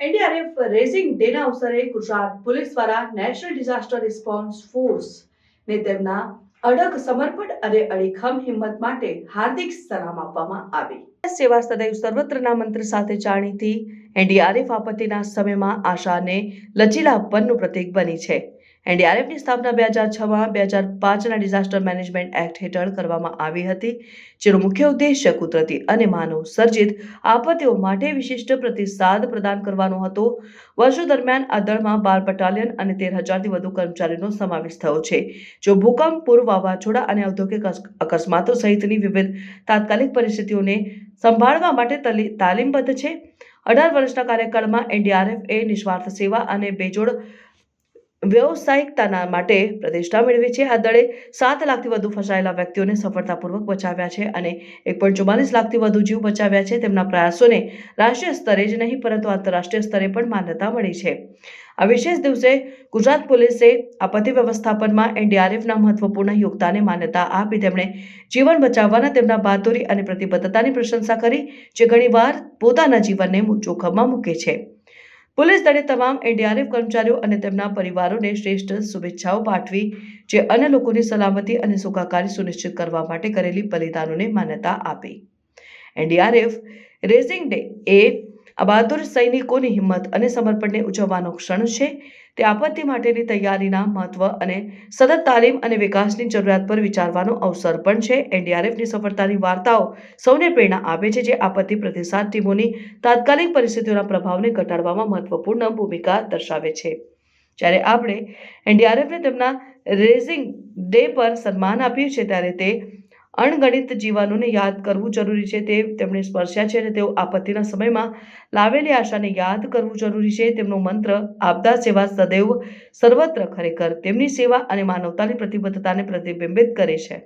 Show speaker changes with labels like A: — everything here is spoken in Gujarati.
A: એનડીઆરએફ રેઝિંગ ડેના અવસરે ગુજરાત પોલીસ દ્વારા નેશનલ ડિઝાસ્ટર રિસ્પોન્સ ફોર્સ ને તેમના અડગ સમર્પણ અને અડીખમ હિંમત માટે હાર્દિક સલામ આપવામાં આવી. સેવા સદૈવ સર્વત્રના મંત્ર સાથે જાણીતી એનડીઆરએફ આપત્તિના સમયમાં આશાને લચીલાપનનું પ્રતીક બની છે. એનડીઆરએફની સ્થાપના બે હજાર છમાં બે હજાર પાંચના ડિઝાસ્ટર મેનેજમેન્ટ એક્ટ હેઠળ કરવામાં આવી હતી, જેનો મુખ્ય ઉદ્દેશ્ય કુદરતી અને માનવ સર્જિત આપત્તિઓ માટે વિશિષ્ટ પ્રતિસાદ પ્રદાન કરવાનો હતો. વર્ષો દરમિયાન આ દળમાં બાર બટાલિયન અને તેર હજારથી વધુ કર્મચારીનો સમાવેશ થયો છે, જો ભૂકંપ, પૂર, વાવાઝોડા અને ઔદ્યોગિક અકસ્માતો સહિતની વિવિધ તાત્કાલિક પરિસ્થિતિઓને સંભાળવા માટે તલી- તાલીમબદ્ધ છે. અઢાર વર્ષના કાર્યકાળમાં એનડીઆરએફ એ નિસ્વાર્થ સેવા અને બેજોડ વ્યવસાયિકતાના માટે પ્રતિષ્ઠા મેળવી છે. આ દળે સાત લાખથી વધુ ફસાયેલા વ્યક્તિઓને સફળતાપૂર્વક બચાવ્યા છે અને એક પોઈન્ટ ચુમ્માલીસ લાખથી વધુ જીવ બચાવ્યા છે. તેમના પ્રયાસોને રાષ્ટ્રીય સ્તરે જ નહીં, પરંતુ આંતરરાષ્ટ્રીય સ્તરે પણ માન્યતા મળી છે. આ વિશેષ દિવસે ગુજરાત પોલીસે આપત્તિ વ્યવસ્થાપનમાં એનડીઆરએફના મહત્વપૂર્ણ યોગદાનને માન્યતા આપી. તેમણે જીવન બચાવવાના તેમના બહાદુરી અને પ્રતિબદ્ધતાની પ્રશંસા કરી, જે ઘણીવાર પોતાના જીવનને જોખમમાં મૂકે છે. પોલીસ દળે તમામ એનડીઆરએફ કર્મચારીઓ અને તેમના પરિવારોને શ્રેષ્ઠ શુભેચ્છાઓ પાઠવી, જે અન્ય લોકોની સલામતી અને સુખાકારી સુનિશ્ચિત કરવા માટે કરેલી બલિદાનોને માન્યતા આપી. એનડીઆરએફ રેઝિંગ ડે એ આ બહાદુર સૈનિકોની હિંમત અને સમર્પણને ઉજવવાનો ક્ષણ છે. તે આપત્તિ માટેની તૈયારીના મહત્વ અને સતત તાલીમ અને વિકાસની જરૂરિયાત પર વિચારવાનો અવસર પણ છે. એનડીઆરએફની સફળતાની વાર્તાઓ સૌને પ્રેરણા આપે છે જે આપત્તિ પ્રતિસાદ ટીમોની તાત્કાલિક પરિસ્થિતિઓના પ્રભાવને ઘટાડવામાં મહત્વપૂર્ણ ભૂમિકા દર્શાવે છે. જ્યારે આપણે એનડીઆરએફને તેમના રેઝિંગ ડે પર સન્માન આપ્યું છે, ત્યારે તે અણગણિત જીવાનોને યાદ કરવું જરૂરી છે તે તેમણે સ્પર્શ્યા છે અને તેઓ આપત્તિના સમયમાં લાવેલી આશાને યાદ કરવું જરૂરી છે. તેમનો મંત્ર, આપદા સેવા સદૈવ સર્વત્ર ખરેખર તેમની સેવા અને માનવતાની પ્રતિબદ્ધતાને પ્રતિબિંબિત કરે છે.